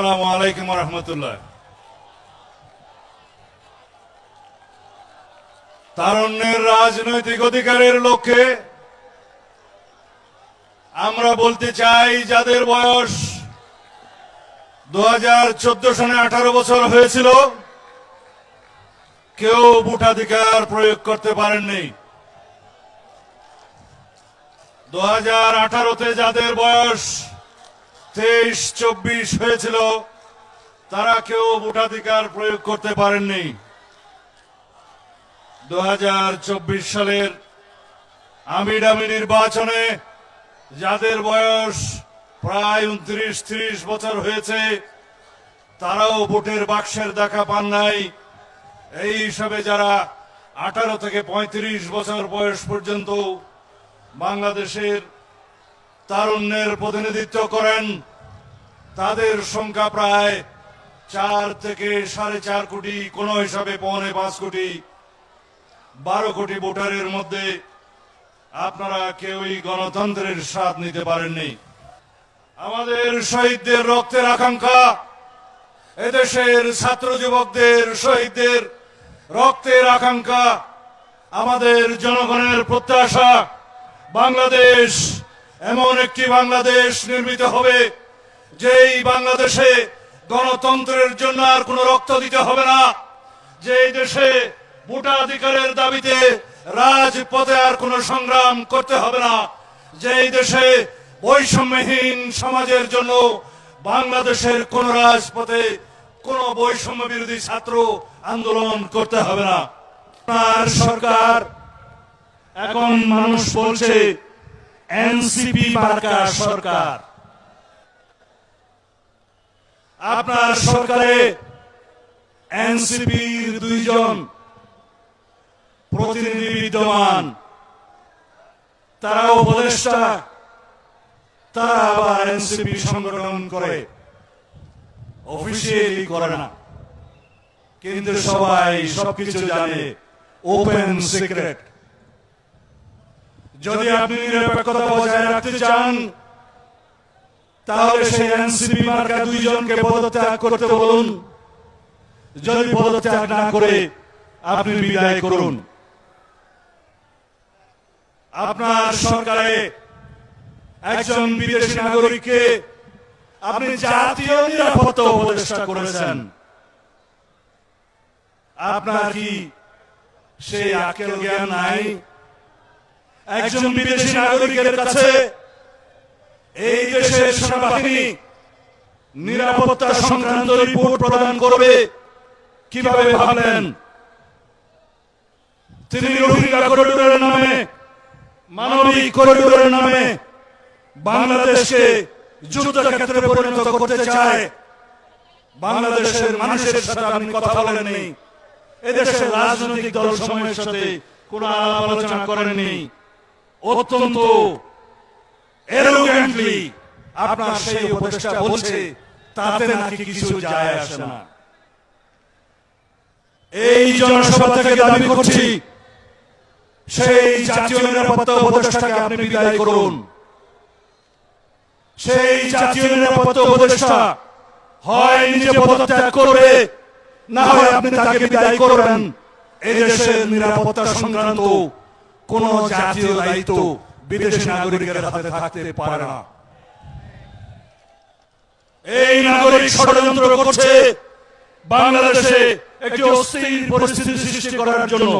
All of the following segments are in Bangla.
আসসালামু রহমতুল্লাহ। তারুণ্যের রাজনৈতিক অধিকারের লক্ষ্যে আমরা বলতে চাই, যাদের বয়স দু হাজার চোদ্দ সনে আঠারো বছর হয়েছিল, কেউ ভোটাধিকার প্রয়োগ করতে পারেননি। দু হাজার আঠারোতে যাদের বয়স তেইশ, চব্বিশ হয়েছিল। তারা কেউ ভোটাধিকার প্রয়োগ করতে পারেননি। দু হাজার চব্বিশ সালের আমিডামি নির্বাচনে যাদের বয়স প্রায় উনত্রিশ, ত্রিশ বছর হয়েছে, তারাও ভোটের বাক্সের দেখা পান নাই। এই হিসাবে যারা আঠারো থেকে পঁয়ত্রিশ বছর বয়স পর্যন্ত বাংলাদেশের তারুণ্যের প্রতিনিধিত্ব করেন। তাদের সংখ্যা প্রায় চার থেকে সাড়ে চার কোটি, কোন হিসাবে পৌনে পাঁচ কোটি। বারো কোটি ভোটারের মধ্যে আপনারা কেউই গণতন্ত্রের স্বাদ নিতে পারেননি। আমাদের শহীদদের রক্তের আকাঙ্ক্ষা, এদেশের ছাত্র যুবকদের শহীদদের রক্তের আকাঙ্ক্ষা, আমাদের জনগণের প্রত্যাশা, বাংলাদেশ এমন একটি বাংলাদেশ নির্মিত হবে, যেই বাংলাদেশে গণতন্ত্রের জন্য আর কোনো রক্ত দিতে হবে না, যেই দেশে ভোটাধিকারের দাবিতে রাজপথে আর কোনো সংগ্রাম করতে হবে না, যেই দেশে বৈষম্যহীন সমাজের জন্য বাংলাদেশের কোন রাজপথে কোন বৈষম্য বিরোধী ছাত্র আন্দোলন করতে হবে না। আপনার সরকার, এখন মানুষ বলছে এনসিপি মার্কা সরকার। আপনার সরকারে এনসিপির দুইজন প্রতিনিধি বিদ্যমান। তারা উপদেষ্টা, তারা আবার এনসিপি সংগঠন করে। অফিসিয়ালি করে না। কিন্তু সবাই সবকিছু জানে, ওপেন সিক্রেট। যদি আপনি নিরপেক্ষতা বজায় রাখতে চান, তাহলে সেই এনসিপি মার্কা দুইজনকে পদত্যাগ করতে বলুন। যদি পদত্যাগ না করে, আপনি বিদায় করুন। আপনার সরকারে একজন বিদেশি নাগরিককে আপনি জাতীয় নিরাপত্তা উপদেষ্টা করেছেন। আপনার কি সেই আকেল জ্ঞান নাই? একজন বিদেশি নাগরিকের কাছে এই দেশের সেনাবাহিনী নিরাপত্তা সংক্রান্ত রিপোর্ট প্রদান করবে। কীভাবে ভাবলেন? তিনি রোহিঙ্গা করিডোরের নামে, মানবিক করিডোরের নামে বাংলাদেশকে যুদ্ধক্ষেত্রে পরিণত করতে চায়। বাংলাদেশের মানুষের সাথে আপনি কথা বলেননি। এদেশের রাজনৈতিক দল সময়ের সাথে কোন আলোচনা করেননি। অত্যন্ত আপনার সেই উপদেষ্টা বলছে, তাতে নাকি কিছু যায় আসে না। এই জনসভা থেকে দাবি করছি, সেই জাতীয় নিরাপত্তা উপদেষ্টাকে আপনি বিদায় করুন। সেই জাতীয় নিরাপত্তা উপদেষ্টা হয় নিজে পদত্যাগ করবে, না হয় আপনি তাকে বিদায় করবেন। এই দেশের নিরাপত্তা সংক্রান্ত কোন জাতীয় দায়িত্ব বিদেশি নাগরিকের হাতে থাকতে পারে না। এই নাগরিক ষড়যন্ত্র করছে বাংলাদেশে একটি অস্থির পরিস্থিতি সৃষ্টি করার জন্য।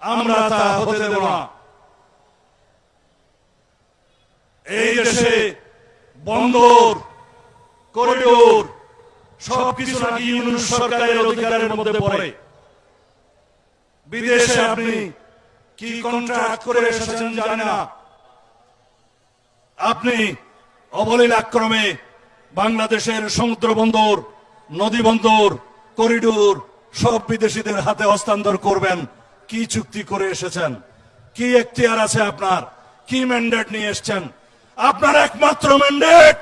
আমরা তা হতে দেব না। এই দেশে বন্দর করিডোর সবকিছু নাকি ইউনুস সরকারের অধিকারের মধ্যে পড়ে। বিদেশে আপনি কি কন্ট্রাক্ট করে এসেছেন জানে না। আপনি অবলীলাক্রমে বাংলাদেশের সমুদ্র বন্দর, নদী বন্দর, করিডোর, সব বিদেশিদের হাতে হস্তান্তর করবেন। কি চুক্তি করে এসেছেন? কি এখতিয়ার আছে আপনার? কি ম্যান্ডেট নিয়ে এসেছেন? আপনার একমাত্র ম্যান্ডেট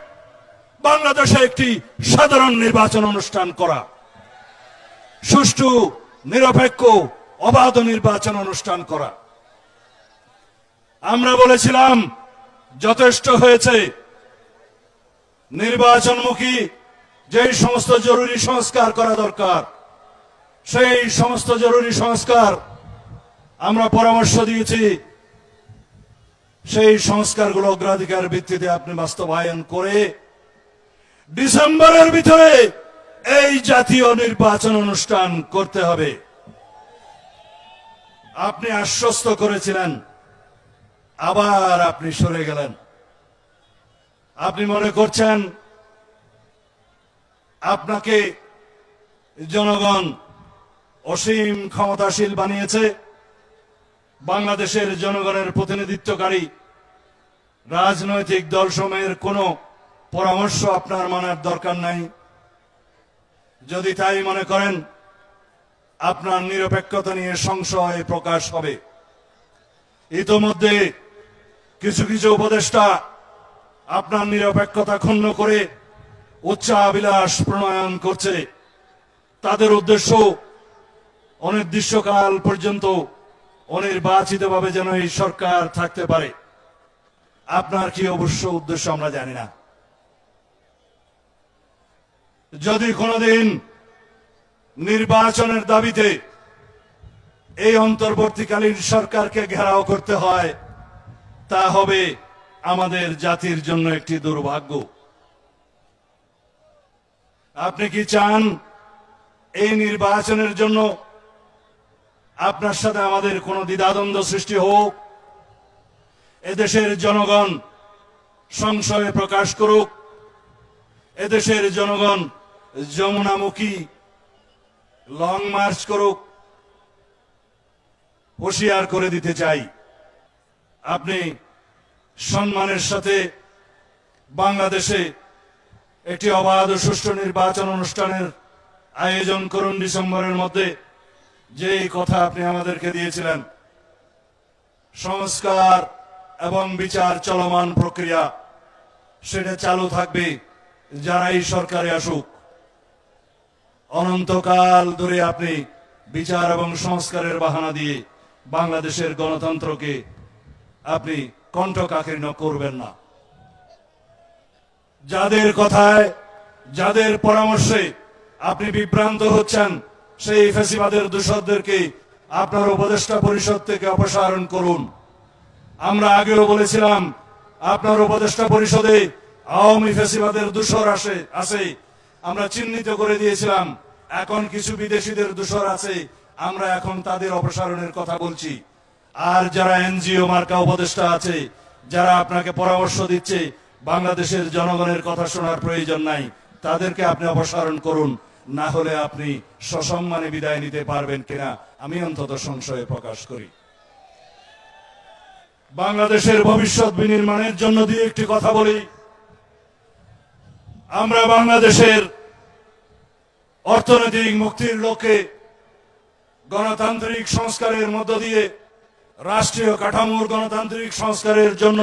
বাংলাদেশে একটি সাধারণ নির্বাচন অনুষ্ঠান করা। সুষ্ঠু, নিরপেক্ষ, অবাধ নির্বাচন অনুষ্ঠান করা। আমরা বলেছিলাম, যথেষ্ট হয়েছে। নির্বাচনমুখী যেই সমস্ত জরুরি সংস্কার করা দরকার, সেই সমস্ত জরুরি সংস্কার আমরা পরামর্শ দিয়েছি। সেই সংস্কারগুলো অগ্রাধিকার ভিত্তিতে আপনি বাস্তবায়ন করে ডিসেম্বরের ভিতরে এই জাতীয় নির্বাচন অনুষ্ঠান করতে হবে। আপনি আশ্বস্ত করেছিলেন আবার আপনি সরে গেলেন। আপনি মনে করছেন আপনাকে জনগণ অসীম ক্ষমতাশীল বানিয়েছে? বাংলাদেশের জনগণের প্রতিনিধিত্বকারী রাজনৈতিক দলসমূহের কোনো পরামর্শ আপনার মানার দরকার নাই। যদি তাই মনে করেন, আপনার নিরপেক্ষতা নিয়ে সংশয় প্রকাশ হবে। ইতোমধ্যে কিছু কিছু উপদেষ্টা আপনার নিরপেক্ষতা ক্ষুণ্ণ করে উচ্চাবিলাস প্রণয়ন করছে। তাদের উদ্দেশ্য অনির্দিষ্টকাল পর্যন্ত অনির্বাচিতভাবে যেন এই সরকার থাকতে পারে। আপনার কি অবশ্য উদ্দেশ্য আমরা জানি না। যদি কোনোদিন নির্বাচনের দাবিতে এই অন্তর্বর্তীকালীন সরকারকে ঘেরাও করতে হয় তা হবে আমাদের জাতির জন্য একটি দুর্ভাগ্য। আপনি কি চান এই নির্বাচনের জন্য আপনার সাথে আমাদের কোনো দ্বিধাদ্বন্দ্ব সৃষ্টি হোক? এদেশের জনগণ সংশয় প্রকাশ করুক। এদেশের জনগণ যমুনামুখী, লং মার্চ করুক। হুঁশিয়ার করে দিতে চাই। আপনি সম্মানের সাথে বাংলাদেশে একটি অবাধ সুষ্ঠু নির্বাচন অনুষ্ঠানের আয়োজন করুন ডিসেম্বরের মধ্যে। যেই কথা আপনি আমাদেরকে দিয়েছিলেন। সংস্কার এবং বিচার চলমান প্রক্রিয়া, সেটা চালু থাকবে যারাই সরকারে আসুক। অনন্তকাল ধরে আপনি বিচার এবং সংস্কারের বাহানা দিয়ে বাংলাদেশের গণতন্ত্রকে আপনি কণ্ঠ কণ্ঠকাকীর্ণ করবেন না। যাদের কথায়, যাদের পরামর্শে আপনি বিভ্রান্ত হচ্ছেন, সেই ফেসিবাদের দূষকদেরকে আপনার উপদেষ্টা পরিষদ থেকে অপসারণ করুন। আমরা আগেও বলেছিলাম, আপনার উপদেষ্টা পরিষদে আওয়ামী ফেসিবাদের দূষর আসে আছে আমরা চিহ্নিত করে দিয়েছিলাম, এখন কিছু বিদেশিদের দূষর আছে, আমরা এখন তাদের অপসারণের কথা বলছি। আর যারা এনজিও মার্কা উপদেষ্টা আছে, যারা আপনাকে পরামর্শ দিচ্ছে, বাংলাদেশের জনগণের কথা শোনার প্রয়োজন নাই, তাদেরকে আপনি অপসারণ করুন, না হলে আপনি সসম্মানে বিদায় নিতে পারবেন কিনা, আমি অন্তত সংশয়ে প্রকাশ করি। বাংলাদেশের ভবিষ্যৎ বিনির্মাণের জন্য দিয়ে একটি কথা বলি। আমরা বাংলাদেশের অর্থনৈতিক মুক্তির লক্ষ্যে গণতান্ত্রিক সংস্কারের মধ্য দিয়ে রাষ্ট্রীয় কাঠামোর গণতান্ত্রিক সংস্কারের জন্য,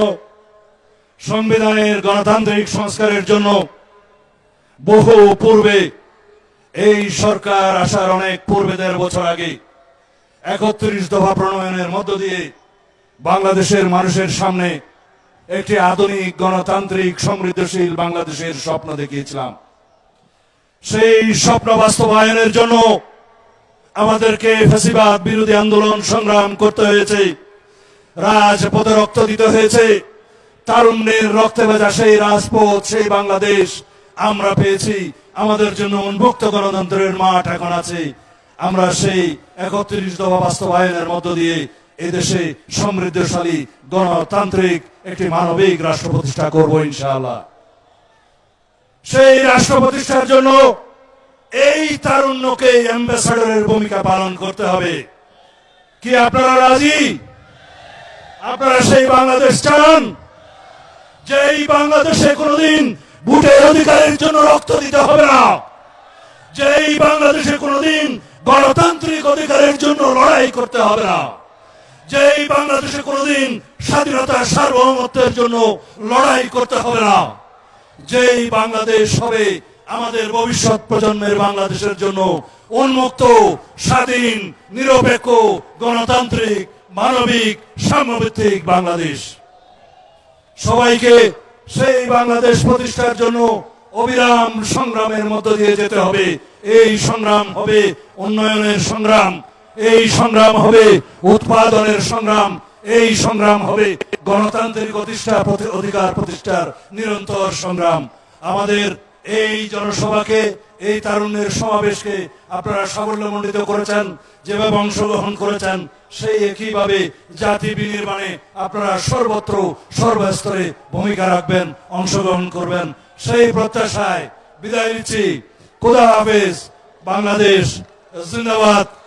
সংবিধানের গণতান্ত্রিক সংস্কারের জন্য বহু পূর্বে এই সরকার আসার অনেক পূর্বে দেড় বছর আগে একত্রিশ দফা প্রণয়নের মধ্য দিয়ে বাংলাদেশের মানুষের সামনে একটি আধুনিক গণতান্ত্রিক সমৃদ্ধশীল বাংলাদেশের স্বপ্ন দেখিয়েছিলাম। সেই স্বপ্ন বাস্তবায়নের জন্য আমাদেরকে ফেসিবাদ বিরোধী আন্দোলন সংগ্রাম করতে হয়েছে। রাজপথে রক্ত দিতে হয়েছে। তারুণ্যের রক্তে ভেজা সেই রাজপথ, সেই বাংলাদেশ আমরা পেয়েছি। আমাদের জন্য উন্মুক্ত গণতন্ত্রের মাঠ এখন আছে। আমরা সেই একত্রিশ দফা বাস্তবায়নের মধ্য দিয়ে এদেশে সমৃদ্ধশালী গণতান্ত্রিক একটি মানবিক রাষ্ট্র প্রতিষ্ঠা করব ইনশাআল্লাহ। সেই রাষ্ট্র প্রতিষ্ঠার জন্য এই তারুণ্যকে অ্যাম্বাসাডরের ভূমিকা পালন করতে হবে। কি আপনারা রাজি? আপনারা সেই বাংলাদেশ চান, যে এই বাংলাদেশে কোনোদিন ভোটের অধিকারের জন্য রক্ত দিতে হবে না। যে এই বাংলাদেশে কোনোদিন গণতান্ত্রিক অধিকারের জন্য লড়াই করতে হবে না। যে এই বাংলাদেশে কোনোদিন স্বাধীনতার সার্বভৌমত্বের জন্য লড়াই করতে হবে না। যেই বাংলাদেশ হবে আমাদের ভবিষ্যৎ প্রজন্মের বাংলাদেশের জন্য উন্মুক্ত, স্বাধীন, নিরপেক্ষ, গণতান্ত্রিক, মানবিক, সাম্যভিত্তিক বাংলাদেশ। সবাইকে সেই বাংলাদেশ প্রতিষ্ঠার জন্য অবিরাম সংগ্রামের মধ্য দিয়ে যেতে হবে। এই সংগ্রাম হবে উন্নয়নের সংগ্রাম, এই সংগ্রাম হবে উৎপাদনের সংগ্রাম, এই সংগ্রাম হবে গণতান্ত্রিক প্রতিষ্ঠা অধিকার প্রতিষ্ঠার নিরন্তর সংগ্রাম। আমাদের এই জনসভাকে, এই তারুণ্যের সমাবেশকে আপনারা সাবল্যমণ্ডিত করেছেন, যেভাবে অংশগ্রহণ করেছেন, সেই একইভাবে জাতি বিনির্মাণে আপনারা সর্বত্র, সর্বস্তরে ভূমিকা রাখবেন, অংশগ্রহণ করবেন। সেই প্রত্যাশায় বিদায় নিচ্ছি। কোদা হাফেজ। বাংলাদেশ জিন্দাবাদ।